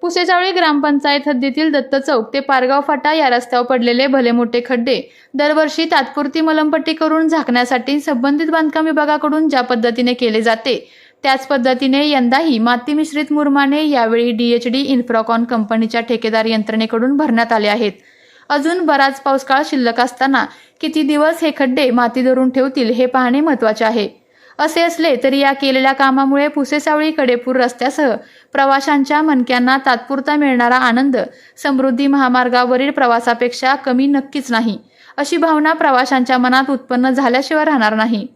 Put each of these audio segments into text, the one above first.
पुसेचावळी ग्रामपंचायत हद्दीतील दत्त चौक ते पारगाव फाटा या रस्त्यावर पडलेले भले मोठे खड्डे दरवर्षी तात्पुरती मलमपट्टी करून झाकण्यासाठी संबंधित बांधकाम विभागाकडून ज्या पद्धतीने केले जाते त्याच पद्धतीने यंदाही माती मिश्रित मुरमाने यावेळी डीएचडी इन्फ्रॉकॉन कंपनीच्या ठेकेदार यंत्रणेकडून भरण्यात आले आहेत. अजून बराच पावसाळा शिल्लक असताना किती दिवस हे खड्डे माती धरून ठेवतील हे पाहणे महत्त्वाचे आहे. असे असले तरी या केलेल्या कामामुळे पुसेसावळी कडेपूर रस्त्यासह प्रवाशांच्या मनक्यांना तात्पुरता मिळणारा आनंद समृद्धी महामार्गावरील प्रवासापेक्षा कमी नक्कीच नाही. अशी भावना प्रवाशांच्या मनात उत्पन्न झाल्याशिवाय राहणार नाही.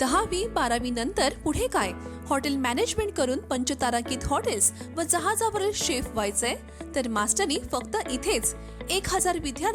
दहावी बारावी नंतर पुढे काय? हॉटेल मॅनेजमेंट करून पंचतारांकित हॉटेल्स व जहाजावरील शेफ व्हायचंय? तर मास्टरी फक्त इथेच. एक हजार विद्यार्थी